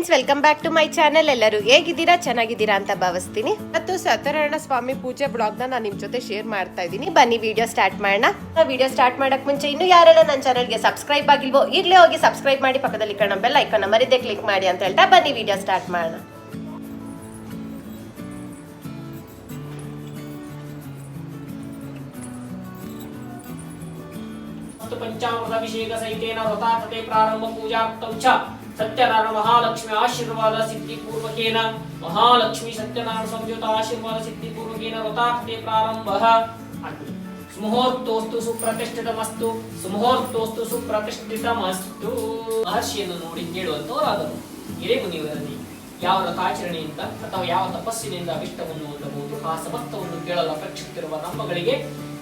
Friends, welcome back to my channel. ಎಲ್ಲರೂ ಹೇಗಿದ್ದೀರಾ? ಚೆನ್ನಾಗಿದ್ದೀರಾ ಅಂತ ಭಾವಿಸ್ತೀನಿ. ಮತ್ತು ಸತ್ಯನಾರಾಯಣ ಸ್ವಾಮಿ ಪೂಜೆ ಬ್ಲಾಗ್ನ ನಾನು ನಿಮ್ ಜೊತೆ ಶೇರ್ ಮಾಡ್ತಾ ಇದ್ದೀನಿ. ಬನ್ನಿ, ವಿಡಿಯೋ ಸ್ಟಾರ್ಟ್ ಮಾಡೋಣ. ವಿಡಿಯೋ ಸ್ಟಾರ್ಟ್ ಮಾಡಕ್ ಮುಂಚೆ ಇನ್ನು ಯಾರೆಲ್ಲ ನನ್ನ ಚಾನಲ್ಗೆ ಸಬ್ಸ್ಕ್ರೈಬ್ ಆಗಿಲ್ವೋ ಈಗಲೇ ಹೋಗಿ ಸಬ್ಸ್ಕ್ರೈಬ್ ಮಾಡಿ ಪಕ್ಕದಲ್ಲಿ ಕಾಣೋ ಬೆಲ್ ಐಕಾನ್ ಮರಿದೆ ಕ್ಲಿಕ್ ಮಾಡಿ ಅಂತ ಹೇಳ್ತಾ ಬನ್ನಿ, ವಿಡಿಯೋ ಸ್ಟಾರ್ಟ್ ಮಾಡೋಣ. ಪಂಚಾಮೃತ ಅಭಿಷೇಕ ಸಹಿತೇನ ವ್ರತಾಕೃತೆ ಪ್ರಾರಂಭ ಪೂಜಾ ಸತ್ಯನಾರಾಯಣ ಮಹಾಲಕ್ಷ್ಮಿ ಆಶೀರ್ವಾದ ಸಿದ್ಧಿ ಪೂರ್ವಕೇನ. ಮಹಾಲಕ್ಷ್ಮಿ ಸತ್ಯನಾರಾಯಣ ಸಂಯುತ ಆಶೀರ್ವಾದ ಸಿದ್ಧಿ ಪೂರ್ವಕೇನ. ವ್ರತಾಕತೆ ಪ್ರಾರಂಭ. ಸುಪ್ರತಿಷ್ಠಿತ ಸುಮುಹೂರ್ತೋಸ್ತು ಸುಪ್ರತಿಷ್ಠಿತಮಸ್ತು. ಸುಪ್ರತಿಷ್ಠಿತ ಸುಪ್ರತಿಷ್ಠಿತಮಸ್ತು. ಮಹರ್ಷಿಯನ್ನು ನೋಡಿ ಕೇಳುವಂತವರಾದರು ಹಿರೇಮುನಿಯವರಲ್ಲಿ ಯಾವ ವ್ರತಾಚರಣೆಯಿಂದ ಅಥವಾ ಯಾವ ತಪಸ್ಸಿನಿಂದ ಅಭಿಷ್ಟವನ್ನು ಹೊಂದಬಹುದು? ಆ ಸಮಸ್ತವನ್ನು ಕೇಳಲು ಅಪೇಕ್ಷಿಸುತ್ತಿರುವ ನಮ್ಮಗಳಿಗೆ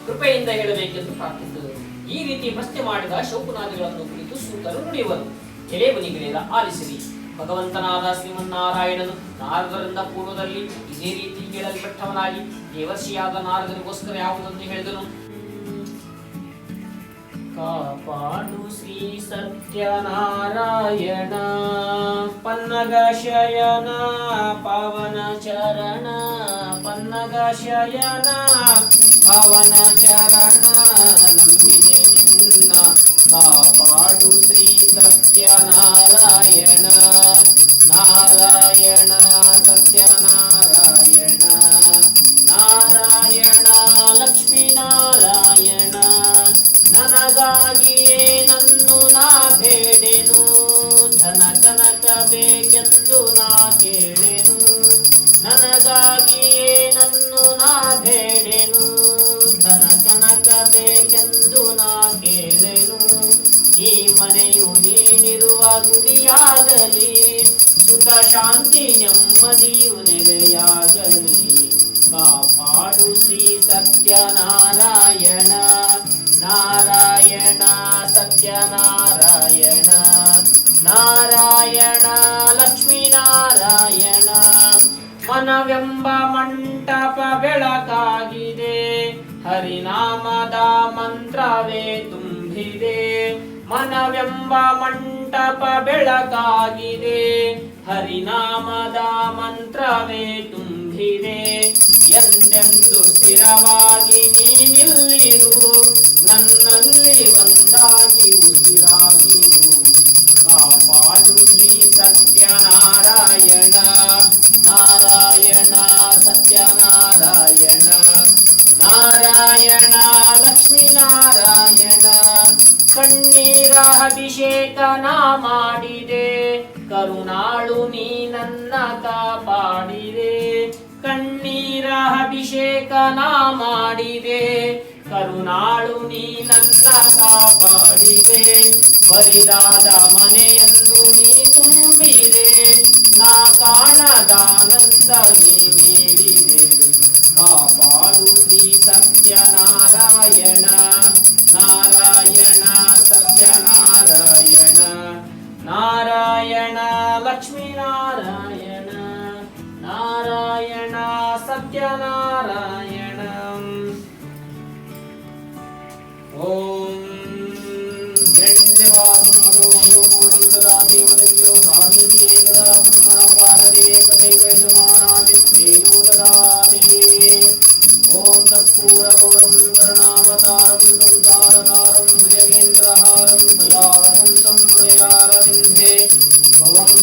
ಕೃಪೆಯಿಂದ ಹೇಳಬೇಕೆಂದು ಪ್ರಾರ್ಥಿಸಿದರು. ಈ ರೀತಿ ಪ್ರಶ್ನೆ ಮಾಡಿದ ಶೌಕುನಾದಿಗಳನ್ನು ಕುರಿತು ಸೂತರು ನುಡಿಯುವರು. ಎಲೆ ಮುನಿಗಳೆಲ್ಲ ಆಲಿಸಿರಿ ಭಗವಂತನಾದ ಶ್ರೀಮನ್ನಾರಾಯಣನು ನಾರದರಿಂದ ಪೂರ್ವದಲ್ಲಿ ಇದೇ ರೀತಿ ಕೇಳಲ್ಪಟ್ಟವನಾಗಿ ದೇವರ್ಷಿಯಾದ ನಾರದರಿಗೋಸ್ಕರ ಯಾವುದನ್ನು ಹೇಳಿದನು? ಕಾಪಾಡು ಶ್ರೀ ಸತ್ಯನಾರಾಯಣ. ಪನ್ನಗ ಶಯನ ಪವನ ಚರಣ. ಪನ್ನಗ ಶಯನ ಪವನ ಚರಣ. ನಂಬಿದೆ. ನಿನ್ನ ಕಾಪಾಡು ಶ್ರೀ ಸತ್ಯನಾರಾಯಣ ನಾರಾಯಣ ಸತ್ಯನಾರಾಯಣ ನಾರಾಯಣ ಲಕ್ಷ್ಮೀನಾರಾಯಣ ನನಗಾಗಿಯೇ ನನ್ನು ನಾ ಬೇಡೆನು ಧನ ಕನಕ ಬೇಕೆಂದು ನಾ ಕೇಳೆನು ನನಗಾಗಿಯೇ ನನ್ನು ನಾ ಬೇಡೆನು ಧನ ಕನಕ ಬೇಕೆಂದು ಈ ಮನೆಯು ನೀನಿರುವ ಗುಡಿಯಾಗಲಿ, ಸುಖ, ಶಾಂತಿ, ನೆಮ್ಮದಿಯು ನೆಲೆಯಾಗಲಿ ಕಾಪಾಡು ಶ್ರೀ ಸತ್ಯನಾರಾಯಣ, ನಾರಾಯಣ ಸತ್ಯನಾರಾಯಣ, ನಾರಾಯಣ, ಲಕ್ಷ್ಮೀನಾರಾಯಣ. ಮನವೆಂಬ ಮಂಟಪ ಬೆಳಕಾಗಿದೆ, ಹರಿನಾಮದ ಮಂತ್ರವೇ ತುಂಬಿದೆ. ಮನವೆಂಬ ಮಂಟಪ ಬೆಳಕಾಗಿದೆ. ಹರಿನಾಮದ ಮಂತ್ರವೇ ತುಂಬಿದೆ. ಎಂದೆಂದು ಸ್ಥಿರವಾಗಿ ನೀನಿಲ್ಲಿರು, ನನ್ನಲ್ಲಿ ಒಂದಾಗಿ ಉಸಿರಾಗಿರು ಕಾಪಾಡು ಶ್ರೀ ಸತ್ಯನಾರಾಯಣ. ನಾರಾಯಣ ಸತ್ಯನಾರಾಯಣ. ನಾರಾಯಣ, ಲಕ್ಷ್ಮೀನಾರಾಯಣ. ಕಣ್ಣೀರ ನಾ ಮಾಡಿದೆ. ಕರುಣಾಳು ನೀ ನನ್ನ ಕಾಪಾಡಿದೆ. ಕಣ್ಣೀರ ನಾ ಮಾಡಿದೆ. ಕರುಣಾಳು ನೀ ನನ್ನ ಕಾಪಾಡಿದೆ. ಬರಿದಾದ ಮನೆಯನ್ನು ನೀ ತುಂಬಿದೆ. ನಾ ಕಾಣದಾನಂದ ನೀ ನೀಡಿದೆ. ಕಾಪಾಡು ಶ್ರೀ ಸತ್ಯನಾರಾಯಣ. ನಾರಾಯಣ ಸತ್ಯನಾರಾಯಣ ನಾರಾಯಣ ಲಕ್ಷ್ಮೀನಾರಾಯಣ ನಾರಾಯಣ ಸತ್ಯನಾರಾಯಣ ಓಂ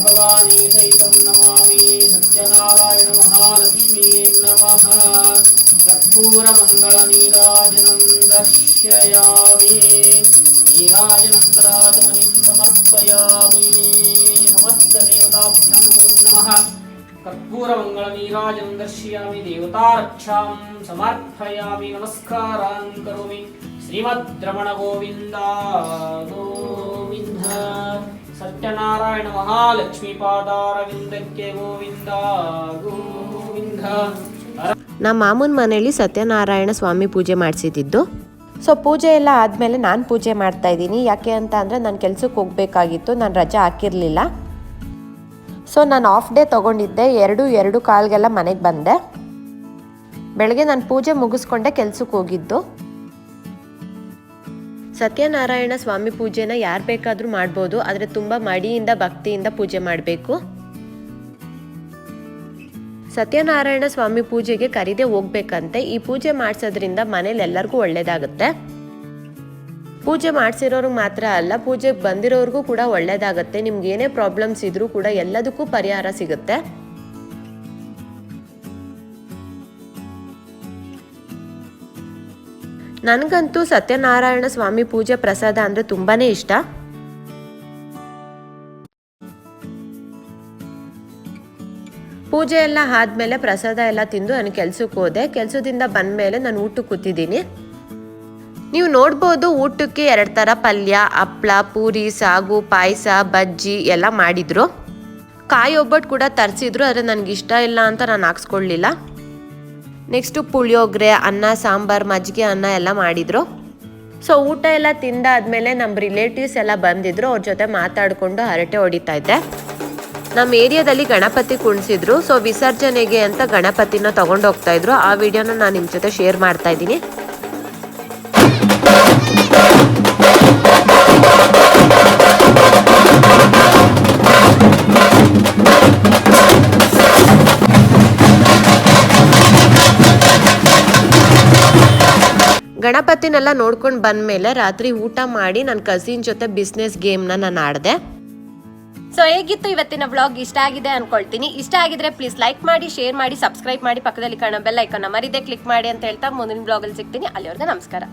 भवानी सहितं नमामि सत्यनारायण महालक्ष्मीं नमः। कर्पूरमङ्गलनीराजनं दर्शयामि। नीराजनन्तराजमणिं समर्पयामि। समस्तदेवताभ्यां नमः। कर्पूरमङ्गलनीराजं दर्शयामि। देवतारक्षां समर्पयामि। नमस्कारान् करोमि। श्रीमद्रमणगोविन्दा गोविन्द। ಸತ್ಯನಾರಾಯಣ ಮಹಾಲಕ್ಷ್ಮೀ ಪಾದಾರವಿಂದಕ್ಕೆ ಗೋವಿಂದ ಗೋವಿಂದ. ನಮ್ಮ ಮಾಮೂನ್ ಮನೆಯಲ್ಲಿ ಸತ್ಯನಾರಾಯಣ ಸ್ವಾಮಿ ಪೂಜೆ ಮಾಡಿಸಿದ್ದು ಸೊ ಪೂಜೆ ಎಲ್ಲ ಆದಮೇಲೆ ನಾನು ಪೂಜೆ ಮಾಡ್ತಾ ಇದ್ದೀನಿ. ಯಾಕೆ ಅಂತ ಅಂದರೆ ನಾನು ಕೆಲಸಕ್ಕೆ ಹೋಗಬೇಕಾಗಿತ್ತು. ನಾನು ರಜೆ ಹಾಕಿರಲಿಲ್ಲ. ಸೊ ನಾನು ಆಫ್ ಡೇ ತೊಗೊಂಡಿದ್ದೆ. ಎರಡು ಎರಡು ಕಾಲ್ಗೆಲ್ಲ ಮನೆಗೆ ಬಂದೆ. ಬೆಳಗ್ಗೆ ನಾನು ಪೂಜೆ ಮುಗಿಸ್ಕೊಂಡೆ ಕೆಲಸಕ್ಕೆ ಹೋಗಿದ್ದು. ಸತ್ಯನಾರಾಯಣ ಸ್ವಾಮಿ ಪೂಜೆನ ಯಾರು ಬೇಕಾದರೂ ಮಾಡ್ಬೋದು, ಆದರೆ ತುಂಬ ಮಡಿಯಿಂದ ಭಕ್ತಿಯಿಂದ ಪೂಜೆ ಮಾಡಬೇಕು. ಸತ್ಯನಾರಾಯಣ ಸ್ವಾಮಿ ಪೂಜೆಗೆ ಕರೀದೇ ಹೋಗ್ಬೇಕಂತೆ. ಈ ಪೂಜೆ ಮಾಡಿಸೋದ್ರಿಂದ ಮನೇಲಿ ಎಲ್ಲರಿಗೂ ಒಳ್ಳೇದಾಗುತ್ತೆ. ಪೂಜೆ ಮಾಡ್ಸಿರೋರು ಮಾತ್ರ ಅಲ್ಲ, ಪೂಜೆಗೆ ಬಂದಿರೋರಿಗೂ ಕೂಡ ಒಳ್ಳೇದಾಗುತ್ತೆ. ನಿಮ್ಗೆ ಏನೇ ಪ್ರಾಬ್ಲಮ್ಸ್ ಇದ್ರೂ ಕೂಡ ಎಲ್ಲದಕ್ಕೂ ಪರಿಹಾರ ಸಿಗುತ್ತೆ. ನನಗಂತೂ ಸತ್ಯನಾರಾಯಣ ಸ್ವಾಮಿ ಪೂಜೆ ಪ್ರಸಾದ ಅಂದರೆ ತುಂಬಾ ಇಷ್ಟ. ಪೂಜೆ ಎಲ್ಲ ಆದ್ಮೇಲೆ ಪ್ರಸಾದ ಎಲ್ಲ ತಿಂದು ನಾನು ಕೆಲ್ಸಕ್ಕೆ ಹೋದೆ. ಕೆಲಸದಿಂದ ಬಂದ ಮೇಲೆ ನಾನು ಊಟಕ್ಕೆ ಕೂತಿದ್ದೀನಿ. ನೀವು ನೋಡ್ಬೋದು ಊಟಕ್ಕೆ ಎರಡು ಥರ ಪಲ್ಯ, ಹಪ್ಳ, ಪೂರಿ, ಸಾಗು, ಪಾಯಸ, ಬಜ್ಜಿ ಎಲ್ಲ ಮಾಡಿದರು. ಕಾಯಿ ಒಬ್ಬಟ್ಟು ಕೂಡ ತರಿಸಿದ್ರು, ಆದರೆ ನನಗಿಷ್ಟ ಇಲ್ಲ ಅಂತ ನಾನು ಹಾಕ್ಸ್ಕೊಳ್ಳಿಲ್ಲ. ನೆಕ್ಸ್ಟು ಪುಳಿಯೋಗರೆ ಅನ್ನ, ಸಾಂಬಾರು, ಮಜ್ಜಿಗೆ, ಅನ್ನ ಎಲ್ಲ ಮಾಡಿದರು. ಸೊ ಊಟ ಎಲ್ಲ ತಿಂದಾದ್ಮೇಲೆ ನಮ್ಮ ರಿಲೇಟಿವ್ಸ್ ಎಲ್ಲ ಬಂದಿದ್ರು. ಅವ್ರ ಜೊತೆ ಮಾತಾಡಿಕೊಂಡು ಹರಟೆ ಹೊಡಿತಾ ಇದ್ದೆ. ನಮ್ಮ ಏರಿಯಾದಲ್ಲಿ ಗಣಪತಿ ಕುಣಿಸಿದ್ರು. ಸೊ ವಿಸರ್ಜನೆಗೆ ಅಂತ ಗಣಪತಿನ ಹೋಗ್ತಾ ಇದ್ರು. ಆ ವಿಡಿಯೋನ ನಾನು ನಿಮ್ಮ ಜೊತೆ ಶೇರ್ ಮಾಡ್ತಾ ಇದ್ದೀನಿ. ಗಣಪತಿನೆಲ್ಲ ನೋಡ್ಕೊಂಡು ಬಂದಮೇಲೆ ರಾತ್ರಿ ಊಟ ಮಾಡಿ ನನ್ನ ಕಸಿನ್ ಜೊತೆ ಬಿಸ್ನೆಸ್ ಗೇಮ್ನ ನಾನು ಆಡಿದೆ. ಸೊ ಹೇಗಿತ್ತು ಇವತ್ತಿನ ವ್ಲಾಗ್ ಇಷ್ಟ ಆಗಿದೆ ಅನ್ಕೊಳ್ತೀನಿ. ಇಷ್ಟ ಆಗಿದ್ರೆ ಪ್ಲೀಸ್ ಲೈಕ್ ಮಾಡಿ ಶೇರ್ ಮಾಡಿ ಸಬ್ಸ್ಕ್ರೈಬ್ ಮಾಡಿ. ಪಕ್ಕದಲ್ಲಿ ಕಾಣೋ ಬೆಲ್ ಐಕನ್ನ ಮರಿದೆ ಕ್ಲಿಕ್ ಮಾಡಿ ಅಂತ ಹೇಳ್ತಾ ಮುಂದಿನ ವ್ಲಾಗಲ್ಲಿ ಸಿಗ್ತೀನಿ. ಅಲ್ಲಿವರೆಗೆ ನಮಸ್ಕಾರ.